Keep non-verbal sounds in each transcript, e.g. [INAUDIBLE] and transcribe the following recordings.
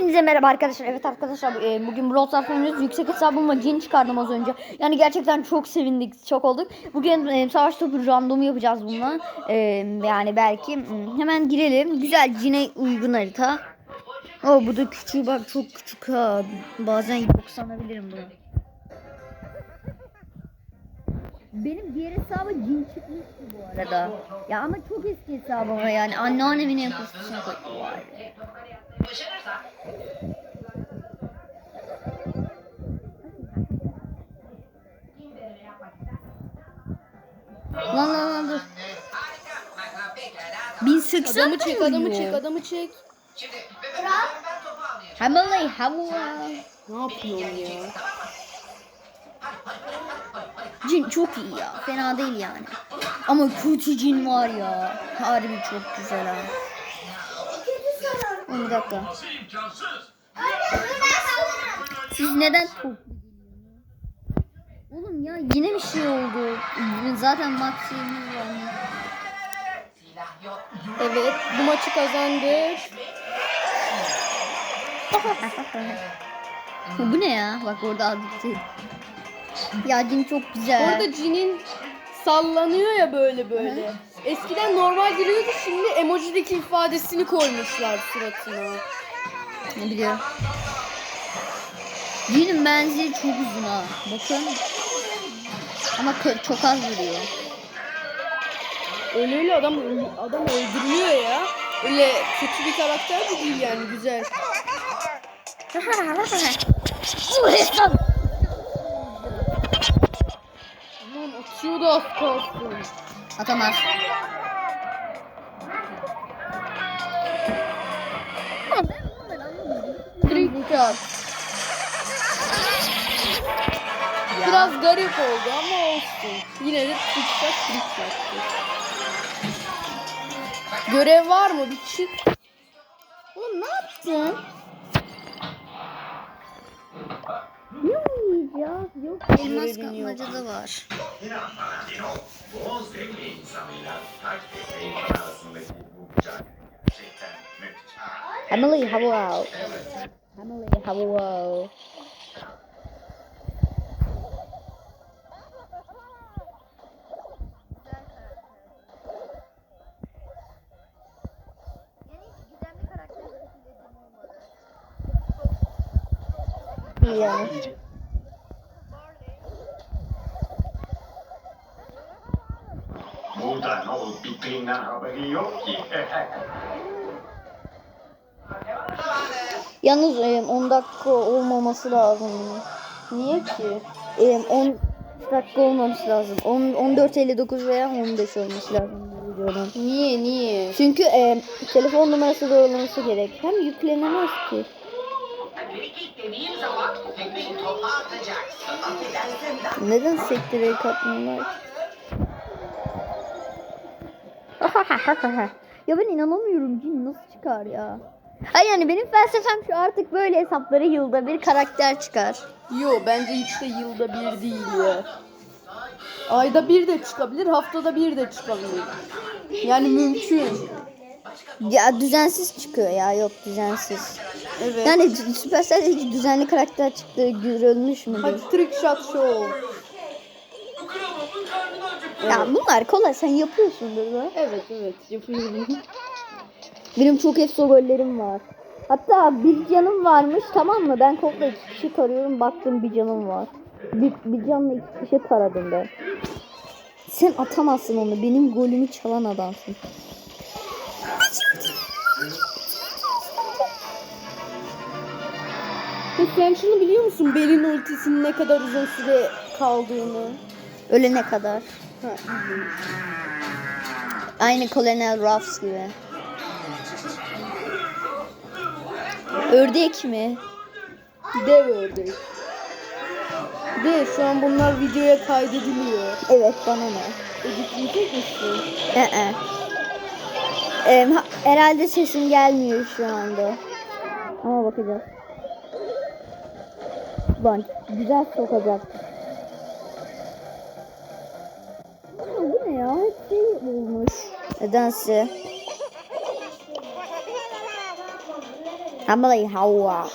Hepinize merhaba arkadaşlar. Evet arkadaşlar e, bugün Brawl Stars oynuyoruz. Yüksek hesabımla cin çıkardım az önce. Yani gerçekten çok sevindik, çok olduk. Bugün e, savaş topu randomu yapacağız bununla. E, yani belki hmm, hemen girelim. Güzel cine uygun harita. Oh bu da küçük bak çok küçük ha. Bazen yok sanabilirim bunu. Benim diğer hesabı cin çıkmıştı bu arada. Ya ama çok eski hesabım var yani anneannemin yapısına koydu var. Lan lan lan dur. 1080 Adamı çek, adamı çek, adamı çek. Hemen hava. Ne yapıyorsun ya? Cin çok iyi ya. Fena değil yani. Ama kötü cin var ya. Harbi çok güzel ha. Bir dakika. Siz neden Oğlum ya yine bir şey oldu. Zaten maç şeyimiz var. Evet, bu maçı kazandık. Bu ne ya? Bak orada adı Ya cin çok güzel. Orada Jin'in sallanıyor ya böyle böyle. Eskiden normal gülüyordu, şimdi emojideki ifadesini koymuşlar suratına. Ne biliyorum. Cinin menzili çok uzun ha. Bakın. Ama çok az vuruyor. Öyle öyle adam adam öldürüyor ya. Öyle kötü bir karakter de değil yani güzel. [LAUGHS] Atıyor az kalsın. Atamaz. Trick shot. Biraz garip oldu ama olsun. Yine de trick shot trick shot. Görev var mı? Bir çık. Oğlum ne yaptın? Elmas Görevin yok. kapmaca da var. Boğaz devri insanıyla taş devri insan arasındaki bu mücadele gerçekten müthiş. Emily hello. Emily hello. İyi Burada ne olup bittiğinden haberi yok ki. Yalnız e, 10 dakika olmaması lazım. Niye ki? E, 10 dakika olmaması lazım. 10 14.59 veya 15 olması lazım bu videonun. Niye niye? Çünkü e, telefon numarası doğrulaması gerek. Hem yüklenemez ki. Neden sektöre katmıyorlar? [LAUGHS] ya ben inanamıyorum cin nasıl çıkar ya? Ay yani benim felsefem şu artık böyle hesapları yılda bir karakter çıkar. Yo bence hiç de yılda bir değil ya. Ayda bir de çıkabilir, haftada bir de çıkabilir. Yani mümkün. Ya düzensiz çıkıyor ya yok düzensiz. Evet. Yani Supercell'de hiç düzenli karakter çıktığı görülmüş müdür? Hadi trick shot show. Ya bunlar kolay sen yapıyorsundur be. Evet evet yapıyorum. Benim çok efso gollerim var. Hatta bir canım varmış tamam mı? Ben komple iki kişi tarıyorum baktım bir canım var. Bir, bir canla iki kişi taradım ben. Sen atamazsın onu. Benim golümü çalan adamsın. Peki sen şunu biliyor musun? Belin ultisinin ne kadar uzun süre kaldığını. Ölene kadar. Aynı Colonel Ruffs gibi. Ördek mi? Dev ördek. De şu an bunlar videoya kaydediliyor. Evet bana ne? Editleyecek misin? Ee. Ha- herhalde sesim gelmiyor şu anda. Ama bakacağız. Lan güzel sokacak. Nedense. Hamley hava.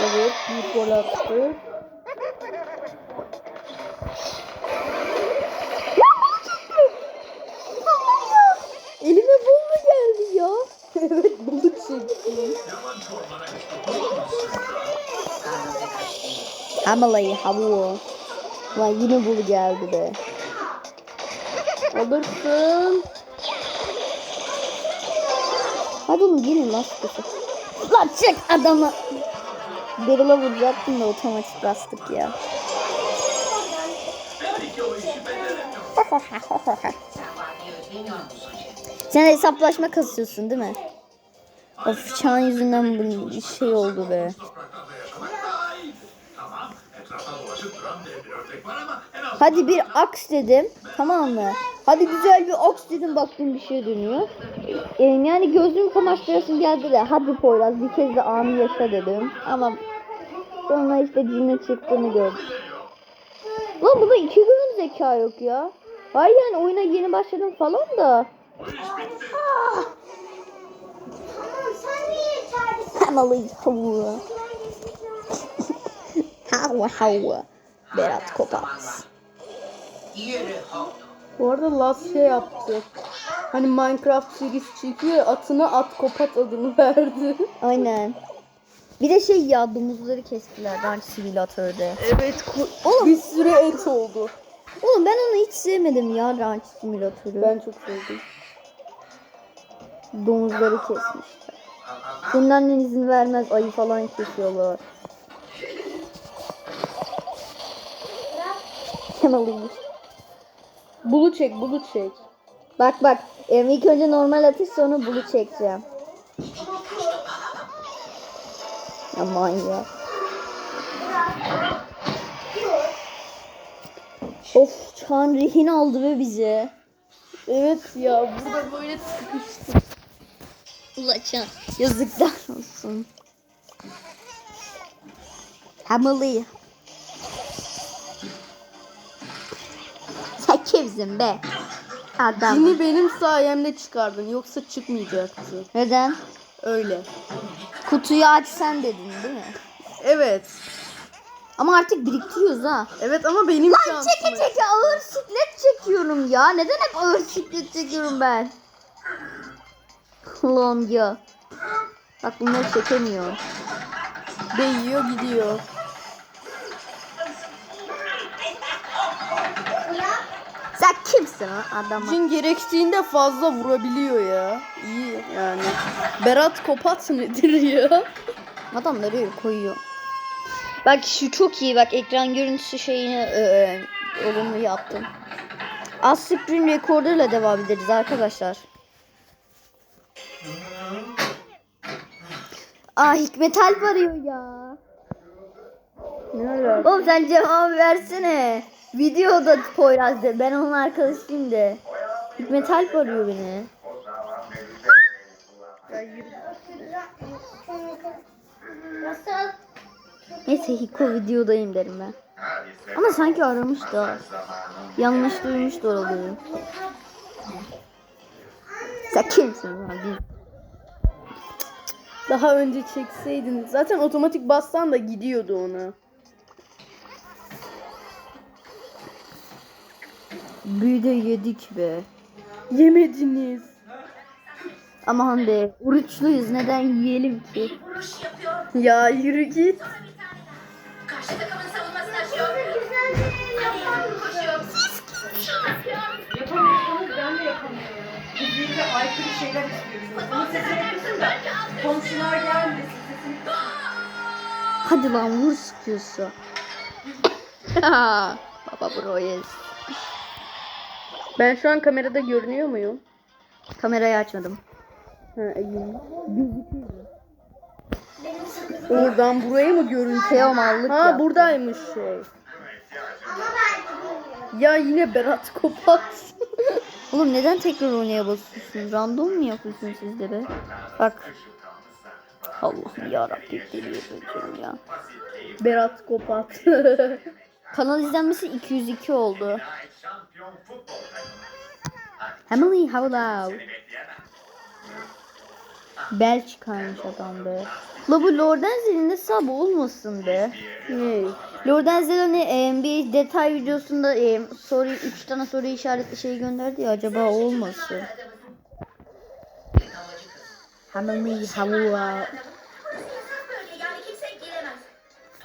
Evet bir gol attı. Elime bomba geldi ya. [LAUGHS] evet bulduk çekti. Hamley hava. Lan yine bul geldi be. Alırsın. Hadi oğlum gelin lan sıkıntı. Lan çek adamı. Daryl'a vuracaktım da otomatik bastık ya. [LAUGHS] Sen hesaplaşma kasıyorsun değil mi? Of çağın yüzünden bu şey oldu be. Hadi bir aks dedim. Tamam mı? Hadi güzel bir aks dedim baktım bir şey dönüyor. Ee, yani gözlüğümü kamaştırasım geldi de hadi Poyraz bir kez de anı yaşa dedim. Ama sonra işte cinne çıktığını gördüm. Lan bunda iki gün zeka yok ya. Hayır yani oyuna yeni başladım falan da. Hemalıyız hava. Hava hava. Berat Kopaz. Bu arada Laz şey yaptı. Hani Minecraft serisi çekiyor atına at kopat adını [LAUGHS] verdi. Aynen. Bir de şey ya domuzları kestiler ben simülatörde. Evet Oğlum. bir sürü et oldu. Oğlum ben onu hiç sevmedim ya ranch simülatörü. Ben çok sevdim. Domuzları kesmişler. Senin annen izin vermez ayı falan kesiyorlar. Kemalıymış. Bulu çek bulu çek. Bak bak ilk önce normal atış sonra bulu çekeceğim. Aman ya. Of Çağan rehin aldı be bize. Evet ya burada böyle sıkıştık. Ulaçan. Yazıklar olsun. Hamılı. Kimsin be? Adam. Cini benim sayemde çıkardın yoksa çıkmayacaktı. Neden? Öyle. Kutuyu aç sen dedin değil mi? Evet. Ama artık biriktiriyoruz ha. Evet ama benim Lan şansım. çeke çeke ağır siklet çekiyorum ya. Neden hep ağır siklet çekiyorum ben? Ulan ya. Bak bunları çekemiyor. Değiyor gidiyor. Kimsin adama? Cin gerektiğinde fazla vurabiliyor ya. İyi yani. Berat Kopat nedir ya? Adam nereye koyuyor? Bak şu çok iyi bak ekran görüntüsü şeyini e, olumlu yaptım. Az screen recorder'la devam ederiz arkadaşlar. Aa Hikmet Alp arıyor ya. Ne? Oğlum sen cevap versene. Videoda Poyraz de. Ben onun arkadaşıyım de. Hikmet Alp arıyor beni. Neyse Hiko videodayım derim ben. Ama sanki aramış da. Yanlış duymuş da olabilir. Sen kimsin lan? Daha önce çekseydin. Zaten otomatik bassan da gidiyordu ona. Bir de yedik be. Yemediniz. Aman be. Oruçluyuz. Neden yiyelim ki? Ya yürü git. Karşı takımın savunmasını açıyor. Hadi koşuyor. Yapamıyorsanız ben de yapamıyorum. Biz birbirine aykırı şeyler istiyoruz. Bunu sesini yapıyorsun da komşular gelmesin sesini. Hadi lan vur sıkıyorsa. [LAUGHS] Baba bro yes. Ben şu an kamerada görünüyor muyum? Kamerayı açmadım. Ha iyi. Oradan buraya mı görüntü? Teomallık Ha yaptı. buradaymış şey. Ya yine Berat Kopat. [LAUGHS] Oğlum neden tekrar oynaya basıyorsun? Random mu yapıyorsun siz de be? Bak. Allah'ım yarabbim deliriyorum ya. Berat Kopat. [LAUGHS] Kanal izlenmesi 202 oldu. Emily hello. Seni bekleyen Bel çıkarmış adam be. La bu Lordenzel'in de sab olmasın be. Ne? Lordenzel hani e, bir detay videosunda e, soru 3 tane soru işaretli şey gönderdi ya acaba olmasın. Hamami giremez.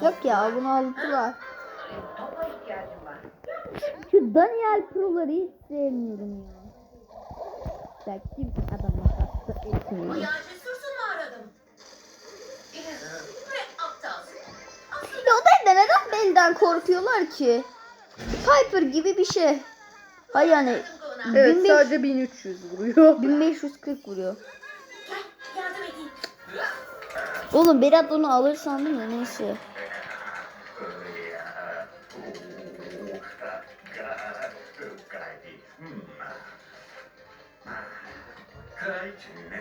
Yok ya bunu aldılar. İhtiyacım var. Şu Daniel Pro'ları hiç sevmiyorum ya. Belki adamla hasta etmiyor. Ya cesursun mağaradım. Ve aptalsın. Ya o da neden belden korkuyorlar ki? Piper gibi bir şey. Hayır yani Evet 1500 sadece 1300 vuruyor. [LAUGHS] 1540 vuruyor. Gel yardım edeyim. Oğlum Berat onu alır sandım ya neyse.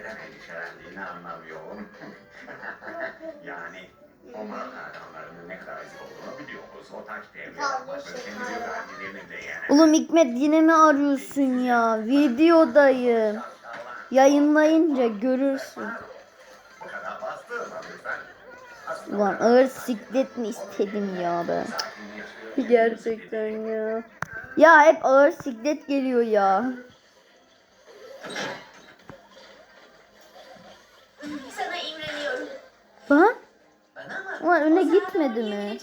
Neden endişelendiğini anlamıyorum. [LAUGHS] yani o mağara adamlarının ne kadar ezik olduğunu biliyoruz. O taş devri yapmak ve kendi vergilerini de yener. Oğlum Hikmet yine mi arıyorsun ya? Videodayım. Yayınlayınca görürsün. Bu kadar bastırma lütfen. Ulan ağır siklet mi istedim ya ben. Gerçekten ya. Ya hep ağır siklet geliyor ya. Öne gitmedi mi?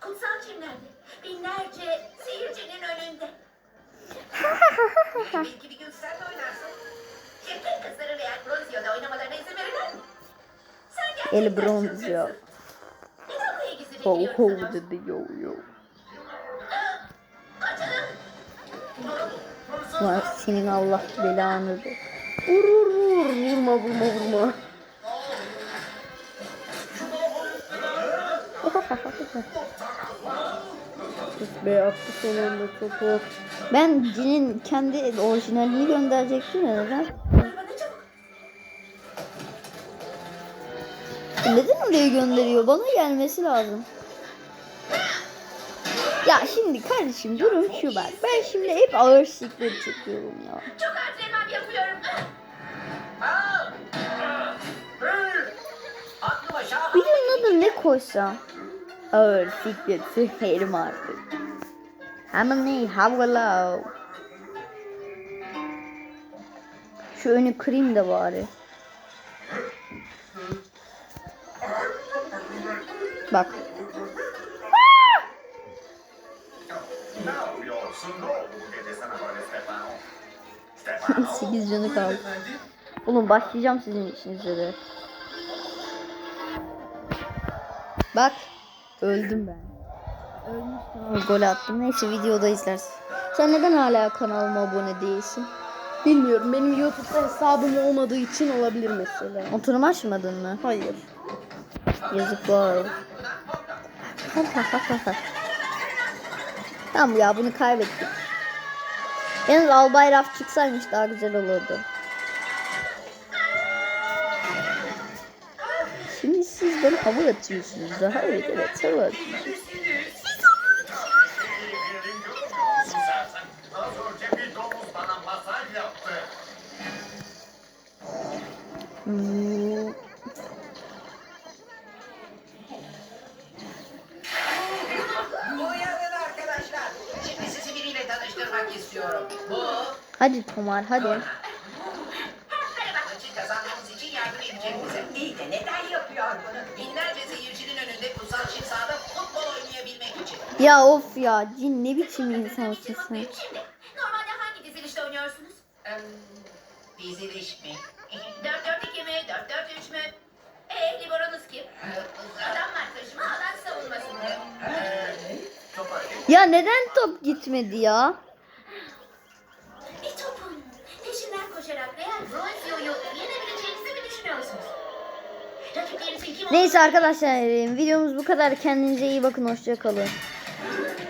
Kutsal çimlerde. Binlerce seyircinin önünde. [LAUGHS] Belki bir gün sen de oynarsın. Çirkin kızları veya Brozio'da oynamalarına izin verirler mi? Sen gerçekten El bronz çılgınsın. ya. Neden buraya gizli Ho ho dedi yo yo. [GASPS] Ulan senin Allah belanı da. Vur vur vur. Vurma vurma vurma. Be attı son anda topu. Ben Cin'in kendi orijinalini gönderecektim ya neden? Neden oraya gönderiyor? Bana gelmesi lazım. Ya şimdi kardeşim durum şu bak. Ben şimdi hep ağır siklet çekiyorum ya. Çok antrenman yapıyorum. Şahane Videonun adını ne koysam? Ağır siklet süperim artık. Ama ne? Havalı. Şu önü kırayım da bari. Bak. [LAUGHS] 8 canı kaldı. Oğlum başlayacağım sizin işinize de. Bak. Öldüm ben. Ölmüştüm ama gol attım. Neyse videoda izlersin. Sen neden hala kanalıma abone değilsin? Bilmiyorum benim YouTube'da hesabım olmadığı için olabilir mesela. Oturum açmadın mı? Hayır. Yazıklar. tamam ya bunu kaybettik. Yalnız Albay Raf çıksaymış daha güzel olurdu. Siz bana hava atıyorsunuz daha evet evet hava atıyorsunuz. Hmm, Hadi Tomar hadi. maçı kazanmamız için yardım edecek bize. İyi de neden yapıyor bunu? Binlerce seyircinin önünde kutsal çim sahada futbol oynayabilmek için. Ya of ya cin ne biçim insansın sen. Normalde hangi dizilişte oynuyorsunuz? Em, Diziliş mi? 4-4-2 mi? 4-4-3 mü? Eee liberonuz kim? Adamlar taşıma alan savunması mı? Topa Ya neden top gitmedi ya? Bir topun peşinden koşarak Real Brozio'yu yenebileceğinizi mi düşünüyorsunuz? Rakiplerinizin kim Neyse arkadaşlar videomuz bu kadar. Kendinize iyi bakın. Hoşça Thank you.